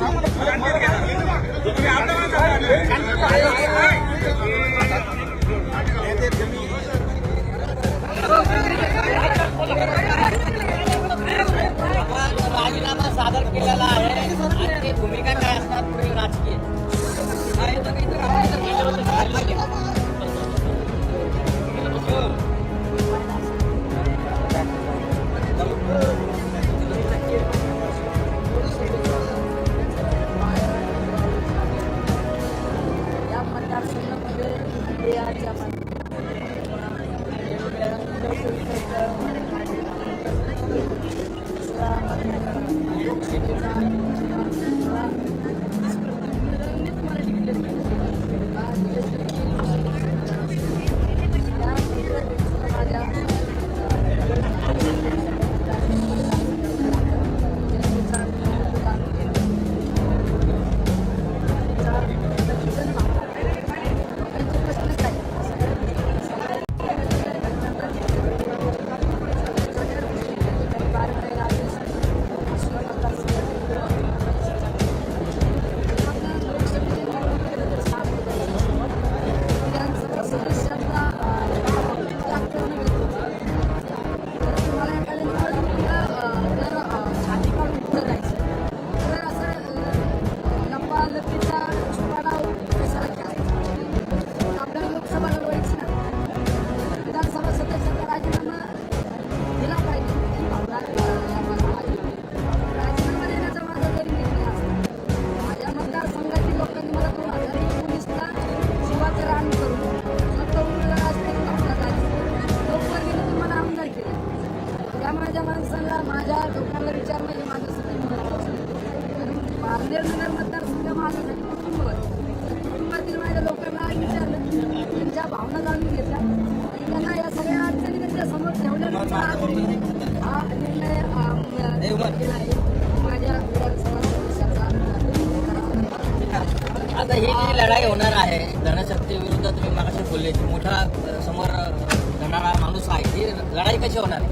I'm लढाई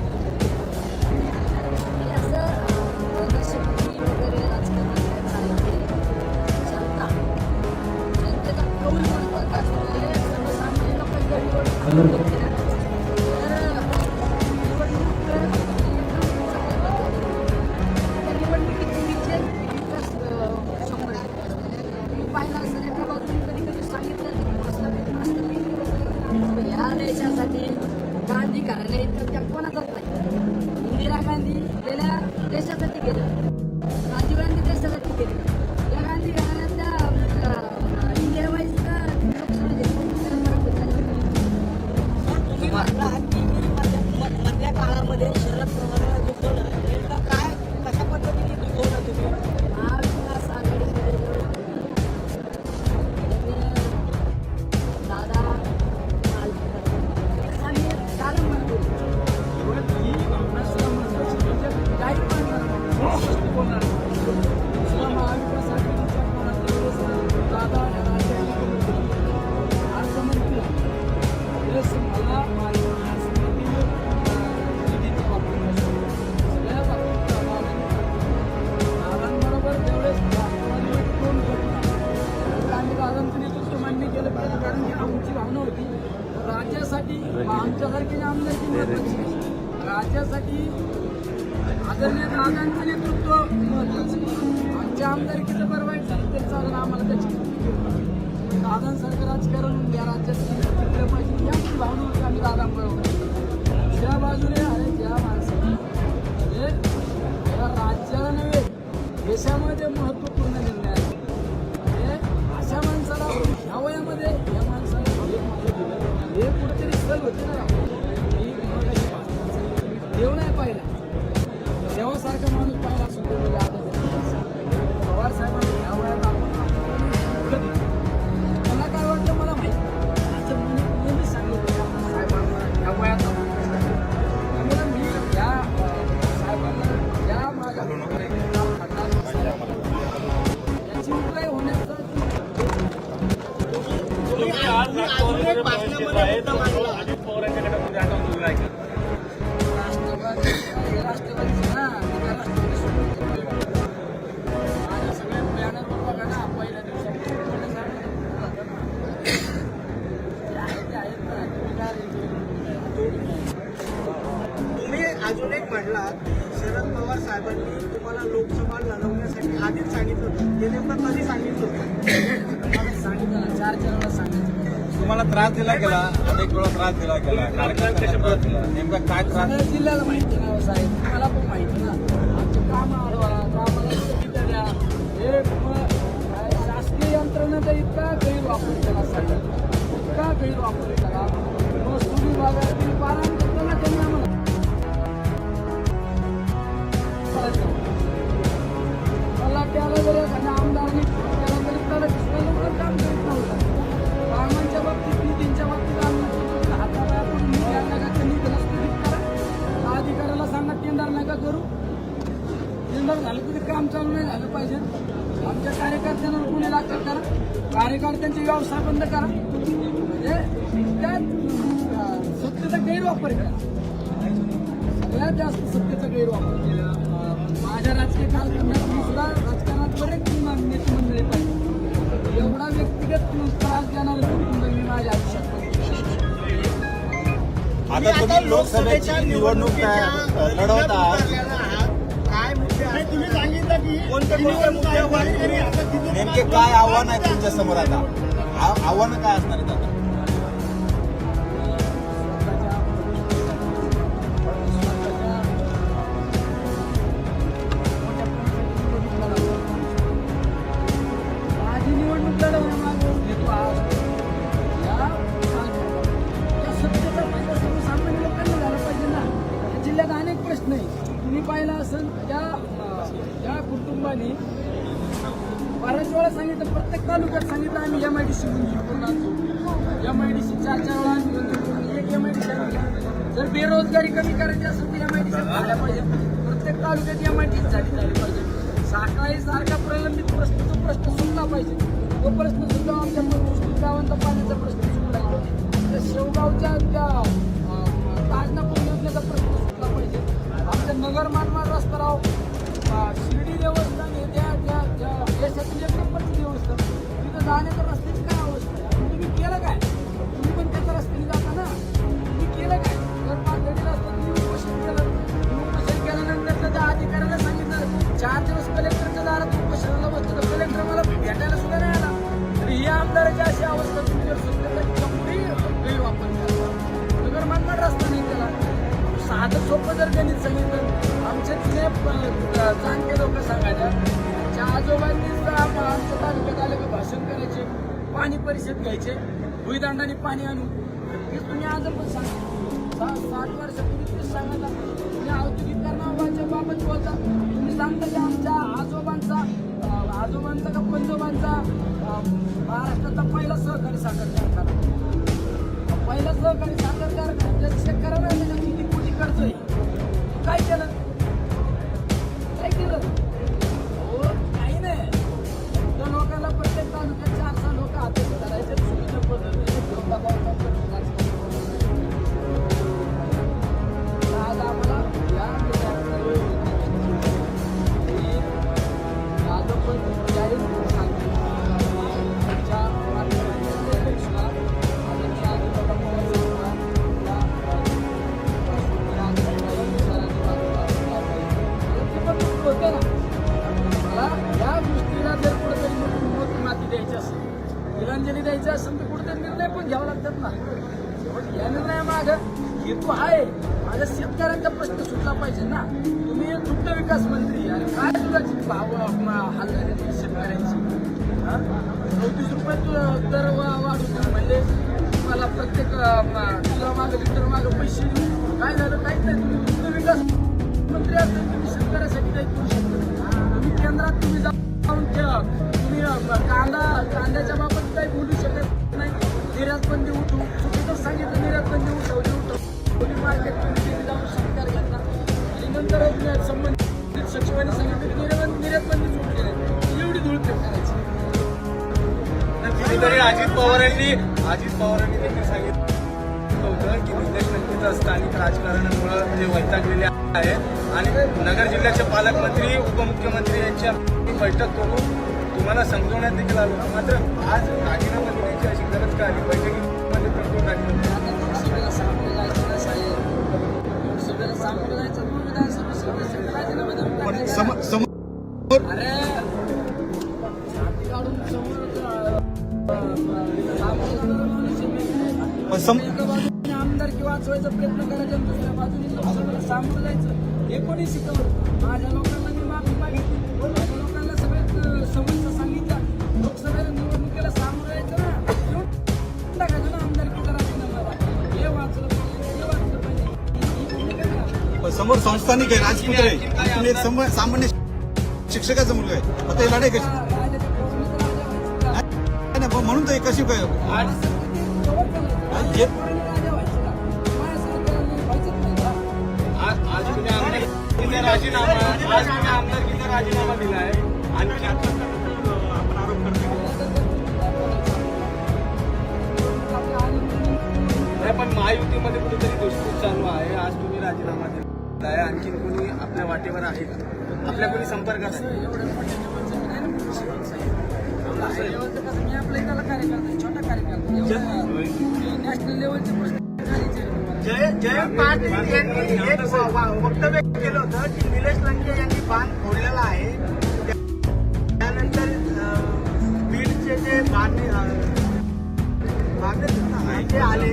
देव नाही पाहिला देवासारखा माणूस पाहिला सुद्धा तुम्हाला त्रास दिला गेला? अनेक वेळा त्रास दिला गेला. कार्यकर्त्यांना त्रास दिला? नेमका काय त्रास? सगळ्या जिल्ह्याला माहिती ना साहेब. मला पण माहिती ना. आमचे काम आडवा कामाला सुविधा द्या. हे म- काय शासकीय यंत्रणेचा इतका गैरवापर केला साहेब. इतका गैरवापर केला. महसूल विभागातील पारायण करताना त्यांनी आम्हाला मला त्याला जर एखाद्या आमदारने आमदार झालं तरी काम चालू नाही झालं पाहिजे. आमच्या कार्यकर्त्यांना गुन्हे दाखल करा कार्यकर्त्यांचे व्यवसाय बंद करा. म्हणजे त्या सत्तेचा गैरवापर करा. सगळ्यात जास्त सत्तेचा गैरवापर. केला माझ्या राजकीय कालखंडात मी सुद्धा राजकारणात बरेच नेते मंडळी पाहिजे एवढा व्यक्तिगत त्रास देणारे कुटुंब मी माझ्या आयुष्यात आता तुम्ही लोकसभेची निवडणूक तयार- नेमके काय आव्हान आहे तुमच्यासमोर आता? आव्हानं काय असणार एम आय डी सी चार चार वेळा एक एम आय डी सी जर बेरोजगारी कमी करायची असेल तर एम आय डी सी झाल्या पाहिजे. प्रत्येक तालुक्यात एम आय डी झाली झाली पाहिजे. साखळी सारखा प्रलंबित प्रश्न तो प्रश्न सुटला पाहिजे. तो प्रश्न सुद्धा आमच्या मुस्लिम गावांचा पाण्याचा प्रश्न सुटला पाहिजे. शेवगावच्या त्या ताजनापूर योजनेचा प्रश्न सुटला पाहिजे. आमच्या नगर मानमाड रस्ता शिर्डी देवस्थान हे त्या त्या देशातील एक नंबरचं देवस्थान. तिथं जाण्याचं रस्त्याची काय अवस्था आहे? तुम्ही केलं काय? चार दिवस कलेक्टरच्या दारात उपोषणाला बसलं कलेक्टर मला भेटायला सुद्धा नाही आला. तर ही आमदाराची अशी अवस्था तुम्ही जर सत्तेचा केवढी गैरवापर करता नगर मानमाड रस्ता नाही त्याला. साधं सोपं जर त्यांनी सांगितलं आमचे तिथे चांगले लोक सांगायच्या त्या आजोबांनी आमच्या तालुक्यात आले का भाषण करायचे पाणी परिषद घ्यायचे भुईदांडाने पाणी आणू हे तुम्ही आज पण सांगा साठ वर्षापूर्वी तुम्ही सांगायला तुम्ही औद्योगिकरणाच्या बाबत बोलता. सांगता की आमच्या आजोबांचा आजोबांचा का पंजोबांचा महाराष्ट्राचा पहिला सहकारी साखर कारखाना. पहिला सहकारी साखर कारखाना शेतकऱ्यांना किती कोटी खर्च आहे काय केलं कुठेतरी अजित पवार यांनी अजित पवारांनी देखील सांगितलं होतं की निलेश नक्कीच स्थानिक राजकारणामुळं ते वैतागलेले आहेत आणि नगर जिल्ह्याचे पालकमंत्री उपमुख्यमंत्री यांच्या बैठक करून तुम्हाला समजवण्यात देखील आलं मात्र आज राजीनामा देण्याची अशी गरज का आली? वाचवायचा प्रयत्न करायचा दुसऱ्या बाजूने लोकसभेला सामोरं जायचं. हे कोणी शिकवलं? माझ्या लोकांना मी माफी मागितली. माझ्या लोकांना सगळ्यात समस्या सांगितल्या. लोकसभेला निवडणुकीला सामोरं यायचं ना? टाकायचं ना आमदारकीचा राजीनामा हे वाचलं पाहिजे हे वाचलं पाहिजे. समोर संस्थानिक आहे राजपुत्र आहे. सामान्य शिक्षकाचा मुलगा आहे. आता ही लढाई कशी? म्हणून तर कशी काय? आमदारकीचा राजीनामा आज तुम्ही आमदारकीचा राजीनामा दिला आहे. आणखी आपण आरोप करतो नाही पण महायुतीमध्ये कुठेतरी दुष्पूस चालू आहे. आज तुम्ही राजीनामा दिला आहे. आणखी कोणी आपल्या वाटेवर आहे? का आपल्या कोणी संपर्कात आहे? मी मी छोटा कार्यकर्ता. एवढं मी नॅशनल लेवलचे जय जयंत पाटील यांनी एक वक्तव्य केलं होतं की निलेश लंके यांनी बांध फोडलेला आहे. त्या- त्यानंतर बीडचे जे बांधणे बांधणे आले.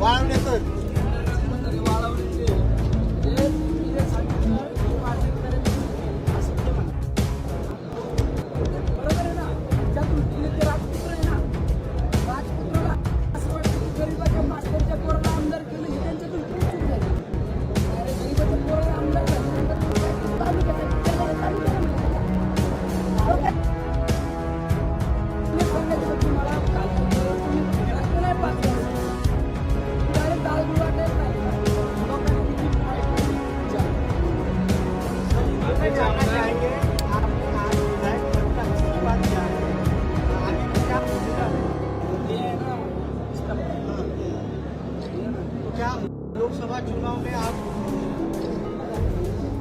असं ते पाहिलं लोकसभा चुनाव में आप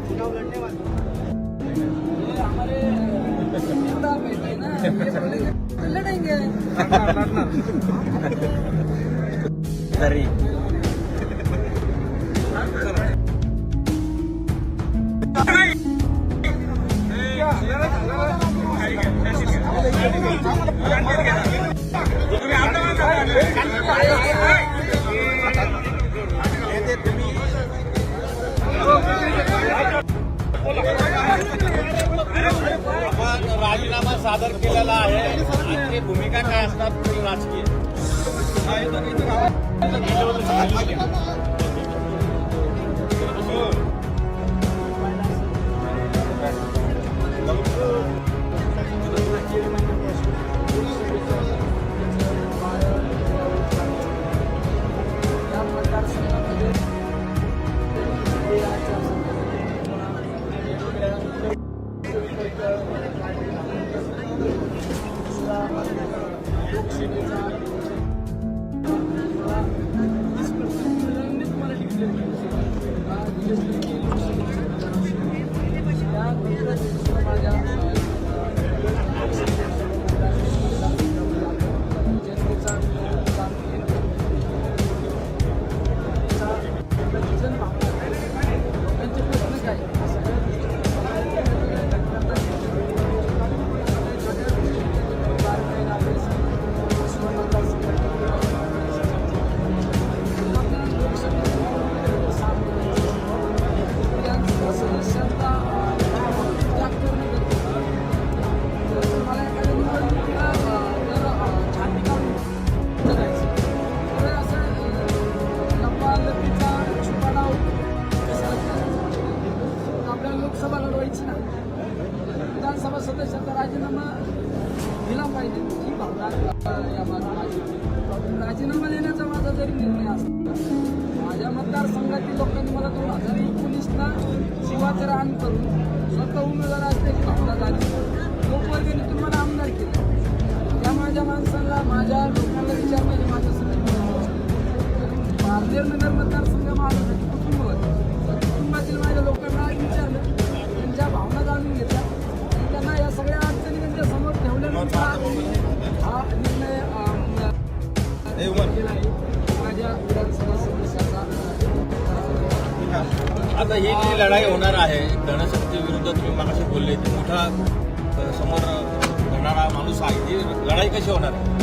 चुनाव लड़ने वाले हमारे नेता बैठे ना ये लड़ेंगे। तरी। असणार पूर्ण राजकीय आता ही जी लढाई होणार आहे धनशक्ती विरुद्ध तुम्ही मागाशी बोलले ती मोठा समोर घडणारा माणूस आहे. ही लढाई कशी होणार आहे?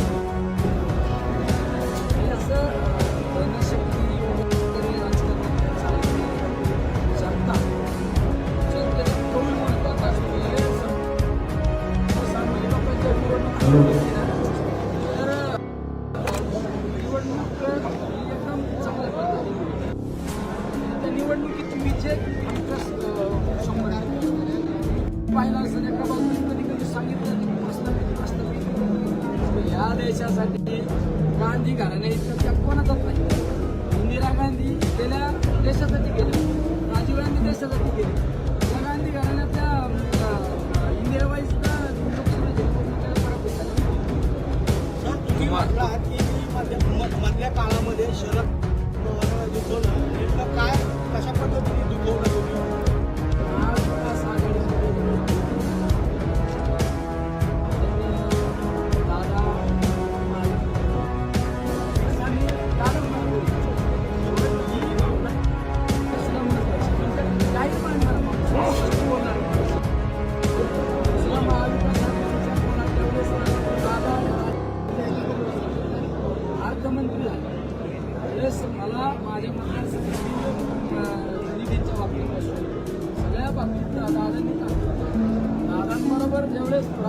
চলো।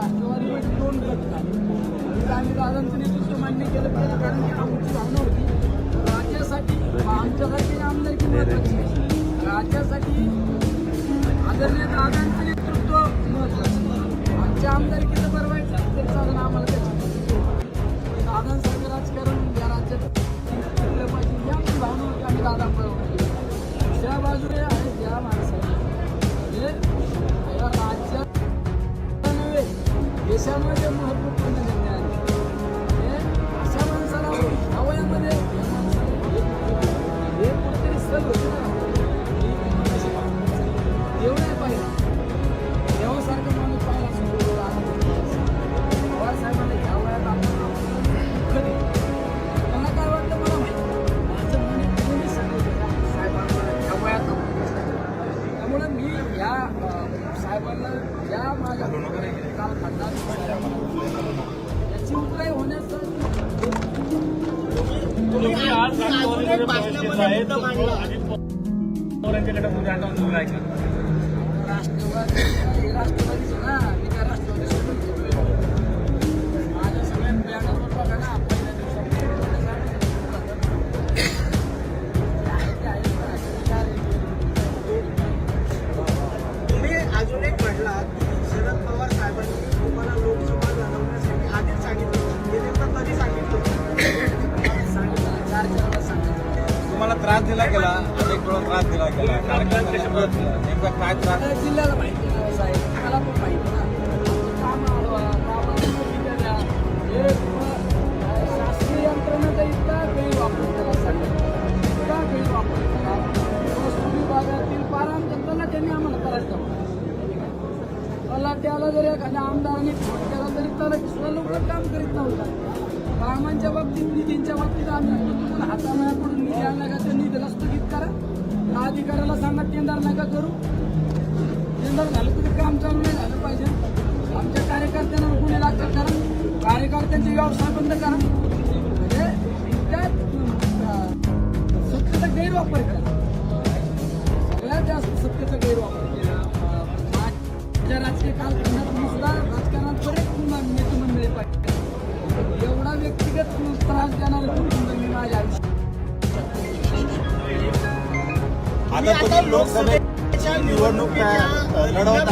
राष्ट्रवादी दोन गट झाले. आणि दादांचं नेतृत्व मान्य केलं पाहिजे कारण की आमची भावना होती. राज्यासाठी आमच्यासाठी आमदारकी महत्वाची राज्यासाठी आदरणीय दादांचं नेतृत्व महत्वाचं. आमच्या आमदारकीचं परवायचं तर साधन आम्हाला त्याची दादांसारखं राजकारण या राज्यात पाहिजे. ही आमची भावना होती आम्ही दादा पळवली दुसऱ्या बाजूला आहेत या माणसाला देशामुळे ते महत्त्वपूर्ण झाले आहे. अशा माणसाला ह्या वयामध्ये हे कुठेतरी सर होते ना. देव नाही पाहिजे देवासारखं माणूस पाहिला बाळासाहेबांना ह्या वयात आपण कधी मला काय वाटतं मला माहिती माझं मन साहेबांना ह्या वयात त्यामुळे मी ह्या साहेबांना ज्या माझ्या राष्ट्रवादी लोकसभेच्या निवडणुकीच्या लढवत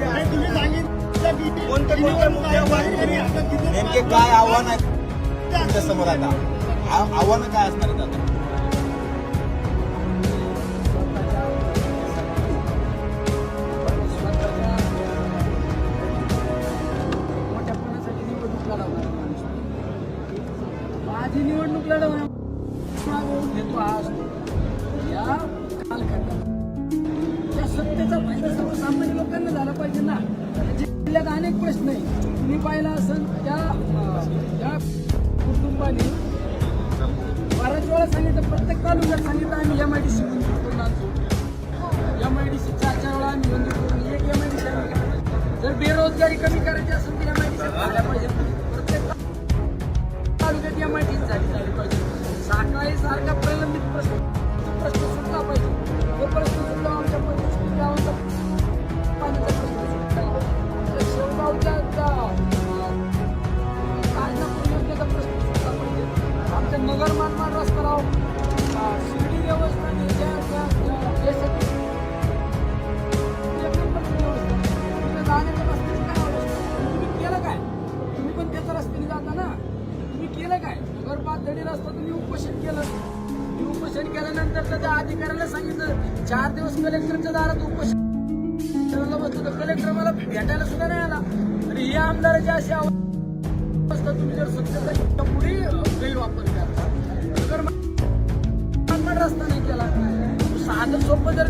काय तुम्ही सांगितलं कोणत्या कोणत्या नेमके काय आव्हान आहे? तुमच्यासमोर आता. आव्हानं काय असणार आहेत आता? माझी निवडणूक लढवणार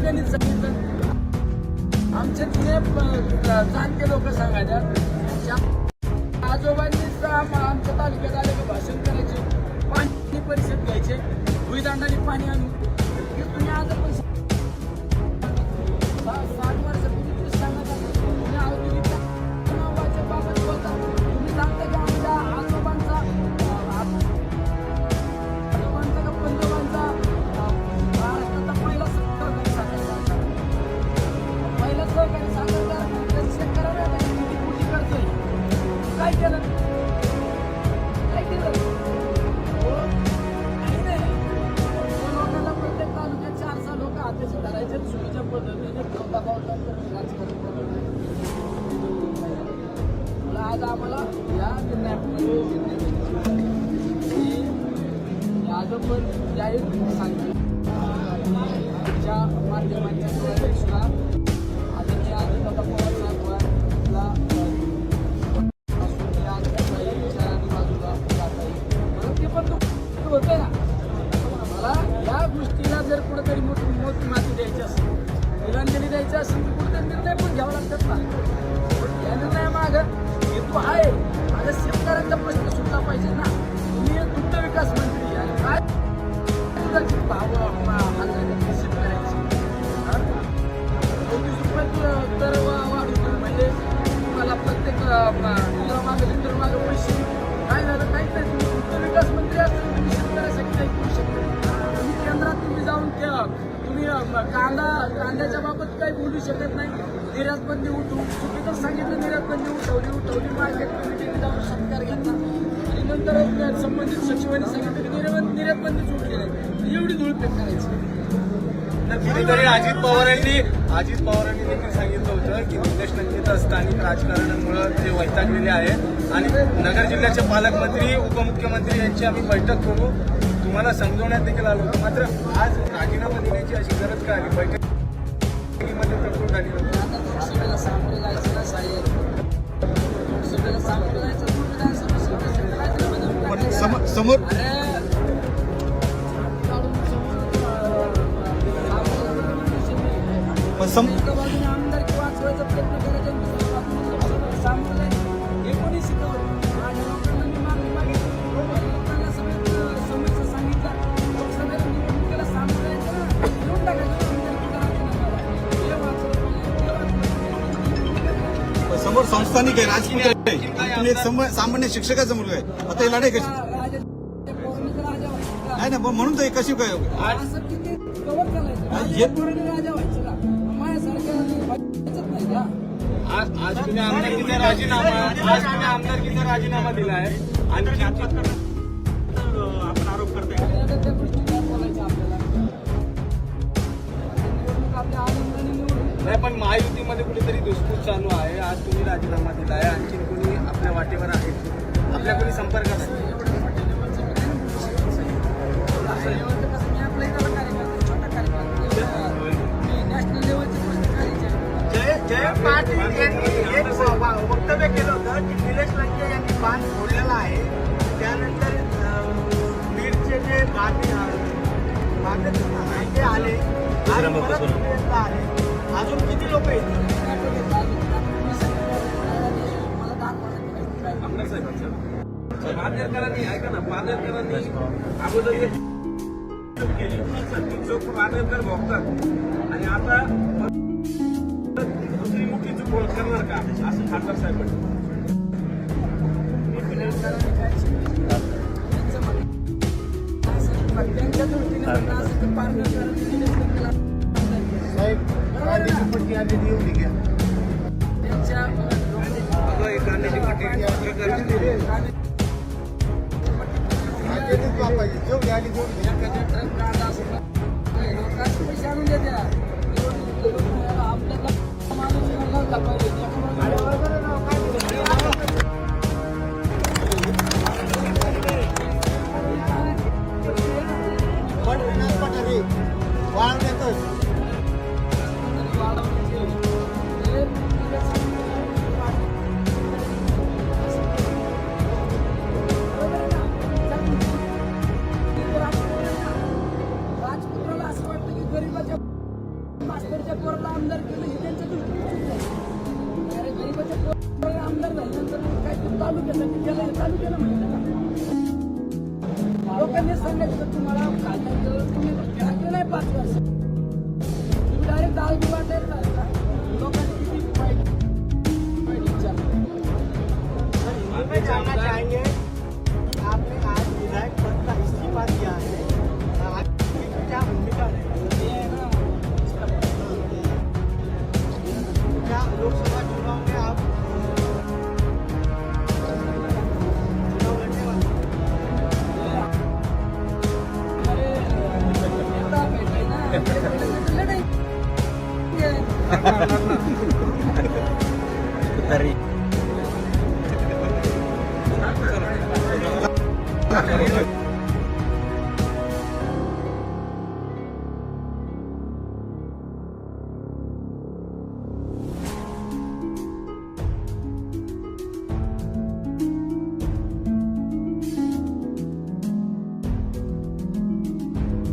गणित सांगितलं आमच्या तिथे लोक सांगायच्या आजोबांनीच आमच्या तालुक्यात आले भाषण करायचे पाणी परिषद घ्यायचे भुईदांडाने पाणी आणून. तुम्ही आज पण काय सांगतील ज्या माध्यमाच्या उठू शकत नाही. निर्यात बंदी उठू तर सांगितलं निर्यात बंदी उठवली उठवली मार्केट कमिटीने जाऊन सत्कार घेतला. आणि नंतर संबंधित सचिवांनी सांगितलं की निर्यात निर्यात बंदी उठली नाही एवढी धुळपेट करायची. तरी अजित पवारांनी अजित पवारांनी देखील सांगितलं होतं की निलेश नक्कीच स्थानिक राजकारणामुळं ते वैतागलेले आहे आणि नगर जिल्ह्याचे पालकमंत्री उपमुख्यमंत्री यांची आम्ही बैठक करू. तुम्हाला समजवण्यात देखील आलो होतो. मात्र आज राजीनामा देण्याची अशी गरज काय आली? बैठक सामोरे जायचं ना साहेब सगळं सामोरे जायचं कुठे पण समोर अरे पण सम एका आमदार किंवा वाचवायचा प्रयत्न करा स्थानिक आहे राजपूत आहे तुम्ही एक सामान्य शिक्षकाचं मुलगा आहे. आता हे लढाई कशी? नाही ना म्हणून तर कशी काय आज आज आमदार किती राजीनामा आज आमदार किती राजीनामा दिला आहे आणि तरी दुष्पूर चालू आहे. आज तुम्ही राजीनामा दिला आहे आणखी कोणी आपल्या वाटेवर आहे? आपल्या कोणी संपर्क जय वक्तव्य केलं होतं की निलेश लंके यांनी बांध फोडलेला आहे. त्यानंतर बीडचे जे बांधे आले. अजून किती लोक येतील? दाखवा ऐका ना पादरकरांनी अगोदर केली चूक भोगतात. आणि आता दुसरी मोठी चूक करणार का? असं खासदार साहेब त्यांच्या साहेब पट्टी आलेली एवढी घ्या. कांद्याचीच वापरायची आली पैसे आणून मैं जानना चाहेंगे